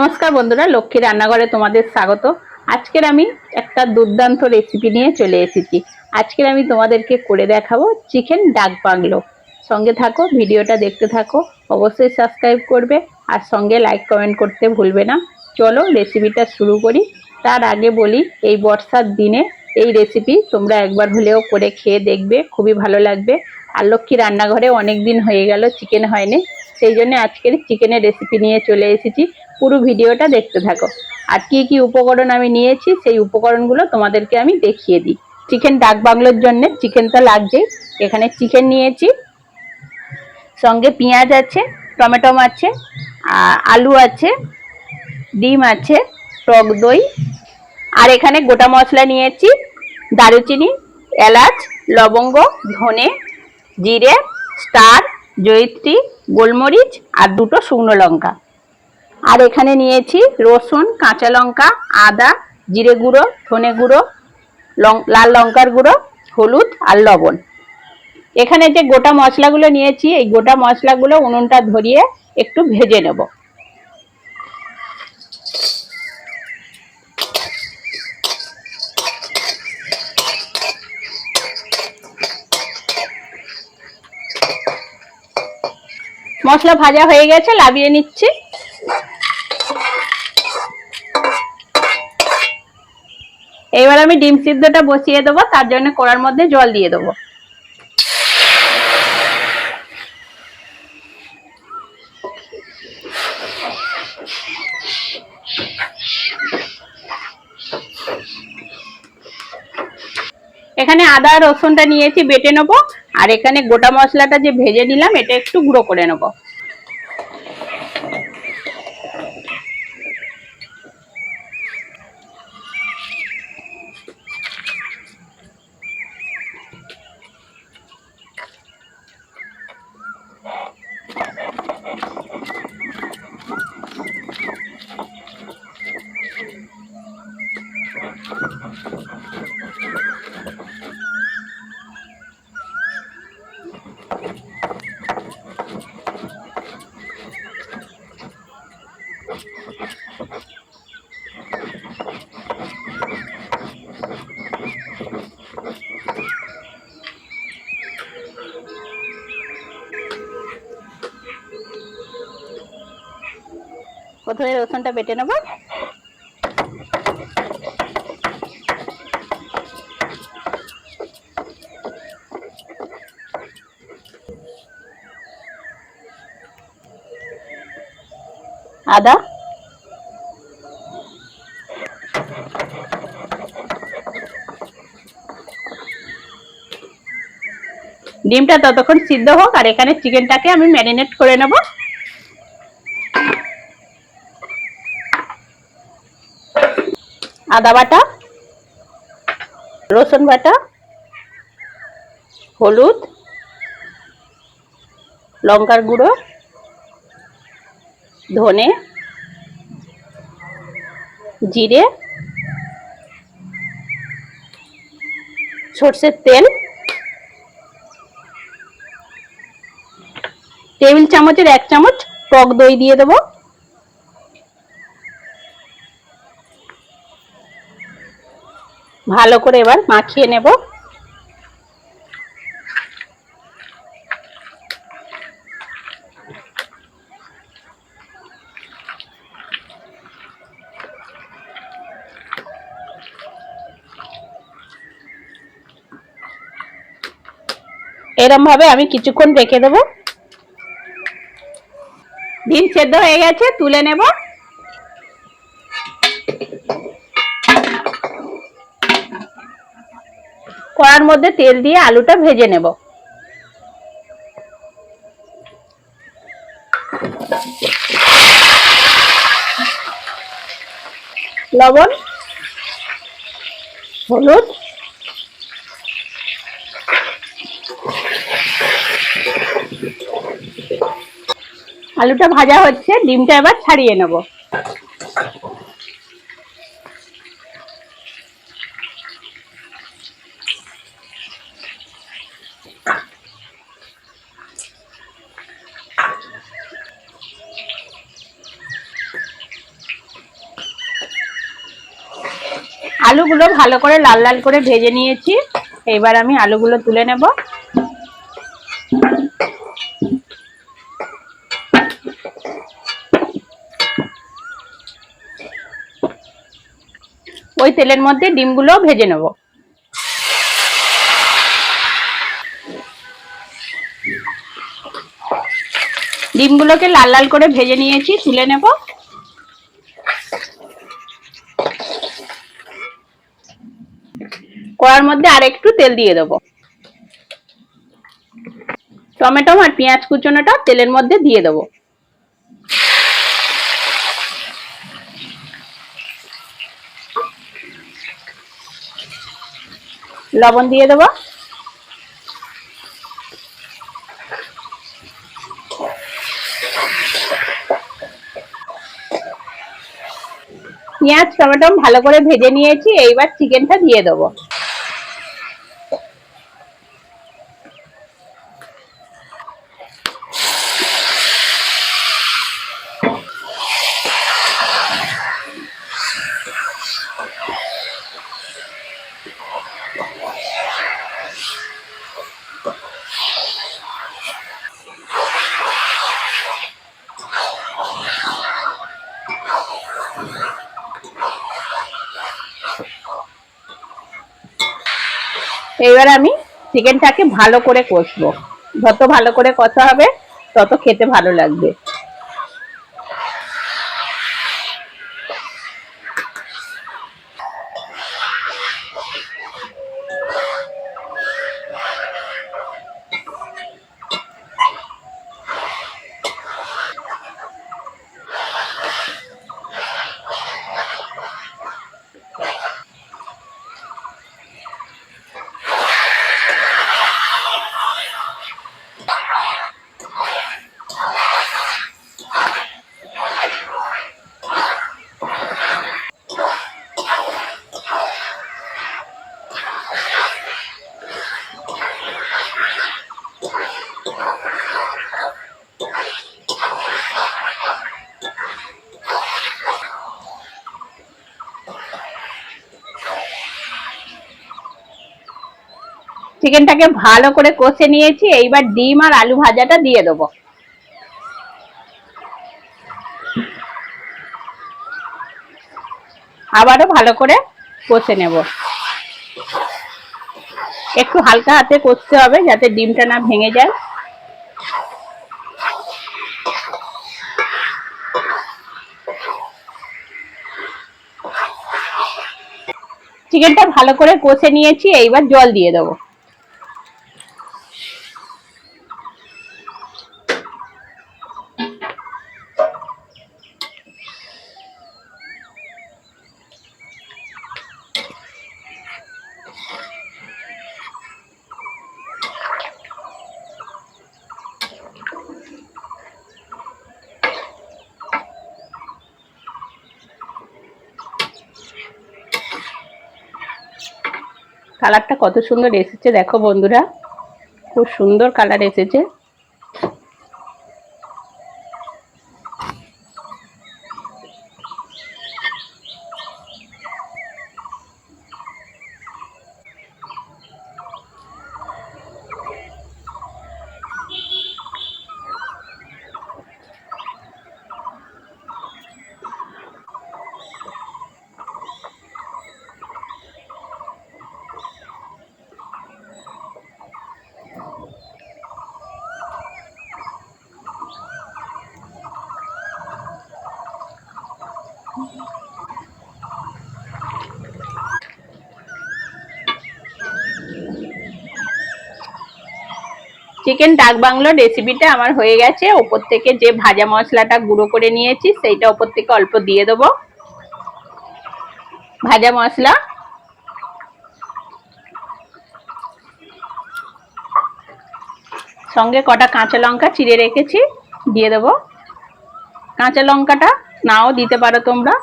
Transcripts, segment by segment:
নমস্কার বন্ধুরা, লক্ষ্মী রান্নাঘরে তোমাদের স্বাগত। আজকের আমি একটা দুর্দান্ত রেসিপি নিয়ে চলে এসেছি। আজকের আমি তোমাদেরকে করে দেখাবো চিকেন ডাক বাংলো। সঙ্গে থাকো, ভিডিওটা দেখতে থাকো, অবশ্যই সাবস্ক্রাইব করবে, আর সঙ্গে লাইক কমেন্ট করতে ভুলবে না। চলো রেসিপিটা শুরু করি। তার আগে বলি, এই বর্ষার দিনে এই রেসিপি তোমরা একবার হলেও করে খেয়ে দেখবে, খুবই ভালো লাগবে। আর লক্ষ্মী রান্নাঘরে অনেক দিন হয়ে গেল, চিকেন হয়নি। সেই জন্য আজকের চিকেনের রেসিপি নিয়ে চলে এসেছি। পুরো ভিডিওটা দেখতে থাকো। আর কি কি উপকরণ আমি নিয়েছি, সেই উপকরণগুলো তোমাদেরকে আমি দেখিয়ে দিই। চিকেন ডাক বাংলোর জন্য চিকেন তো লাগছেই। এখানে চিকেন নিয়েছি। সঙ্গে পেঁয়াজ আছে, টমেটো আছে আলু আছে, ডিম আছে, টক দই। আর এখানে গোটা মশলা নিয়েছি, দারুচিনি, এলাচ, লবঙ্গ, ধনে, জিরে, স্টার, জয়িত্রী গোলমরিচ আর দুটো শুকনো লঙ্কা। আর এখানে নিয়েছি রসুন, কাঁচা লঙ্কা, আদা, জিরে গুঁড়ো, ধনে গুঁড়ো লাল লঙ্কার গুঁড়ো, হলুদ আর লবণ। এখানে যে গোটা মশলাগুলো নিয়েছি, এই গোটা মশলাগুলো উনুনটা ধরিয়ে একটু ভেজে নেব। মশলা ভাজা হয়ে গেছে লাবিয়ে নিচ্ছি। এবার আমি ডিম সিদ্ধটা বসিয়ে দেবো, তার জন্য কড়ার মধ্যে জল দিয়ে দেবো। এখানে আদা রসুনটা নিয়েছি, বেটে নেব। আর এখানে গোটা মশলাটা যে ভেজে নিলাম এটা একটু গুঁড়ো করে নেব। প্রথমে রসুনটা বেটে নেব। আদা। ডিমটা ততক্ষণ সিদ্ধ হোক, আর এখানে চিকেনটাকে আমি ম্যারিনেট করে নেব। আদা বাটা, রসুন বাটা, হলুদ, লঙ্কার গুঁড়ো, ধনে, জিরে, সর্ষের তেল, টেবিল চামচের এক চামচ টক দই দিয়ে দেবো। ভালো করে এবার মাখিয়ে নেব। এরম ভাবে আমি কিছুক্ষণ রেখে দেবো। ডিম সেদ্ধ হয়ে গেছে, তুলে নেব। কড়ার মধ্যে তেল দিয়ে আলুটা ভেজে নেব। লবণ, হলুদ, আলুটা ভাজা হচ্ছে, ডিমটা এবার ছাড়িয়ে নেব। আলুগুলো ভালো করে লাল লাল করে ভেজে নিয়েছি। এবার আমি আলুগুলো তুলে নেব। ওই তেলের মধ্যে ডিমগুলো ভেজে নেব। ডিমগুলোকে লাল লাল করে ভেজে নিয়েছি, তুলে নেব। কড়ার মধ্যে আর একটু তেল দিয়ে দেবো। টমেটো আর পেঁয়াজ কুচনোটা তেলের মধ্যে দিয়ে দেবো। লবণ দিয়ে দেবো। পেঁয়াজ, টমেটো ভালো করে ভেজে নিয়েছি, এইবার চিকেনটা দিয়ে দেবো। এবার আমি চিকেনটাকে ভালো করে কষবো। যত ভালো করে কষা হবে, তত খেতে ভালো লাগবে। চিকেনটাকে ভালো করে কষে নিয়েছি, এইবার ডিম আর আলু ভাজাটা দিয়ে দেবো। আবারও ভালো করে কষে নেব। একটু হালকা হাতে কষতে হবে যাতে ডিমটা না ভেঙে যায়। চিকেনটা ভালো করে কষে নিয়েছি, এইবার জল দিয়ে দেবো। কালারটা কত সুন্দর এসেছে দেখো বন্ধুরা। খুব সুন্দর কালার এসেছে। চিকেন ডাক বাংলোর রেসিপিটা আমার হয়ে গেছে। ওপর থেকে যে ভাজা মশলাটা গুঁড়ো করে নিয়েছি, সেইটা ওপর থেকে অল্প দিয়ে দেবো। ভাজা মশলা। সঙ্গে কটা কাঁচা লঙ্কা চিড়ে রেখেছি, দিয়ে দেবো। কাঁচা লঙ্কাটা নাও দিতে পারো তোমরা।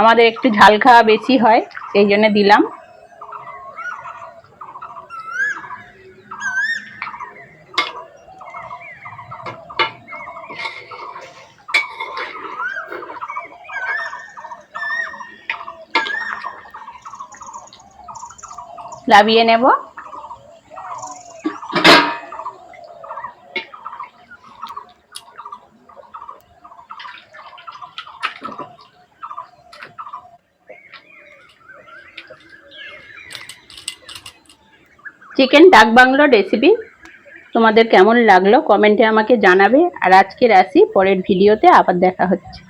আমাদের একটু ঝাল খাওয়া বেশি হয়, সেই জন্য দিলাম। লাভিয়ে নেব। চিকেন ডাক বাংলো রেসিপি তোমাদের কেমন লাগল? কমেন্টে আমাকে জানাবে। আর আজকের আসি পরের ভিডিওতে আবার দেখা হচ্ছে।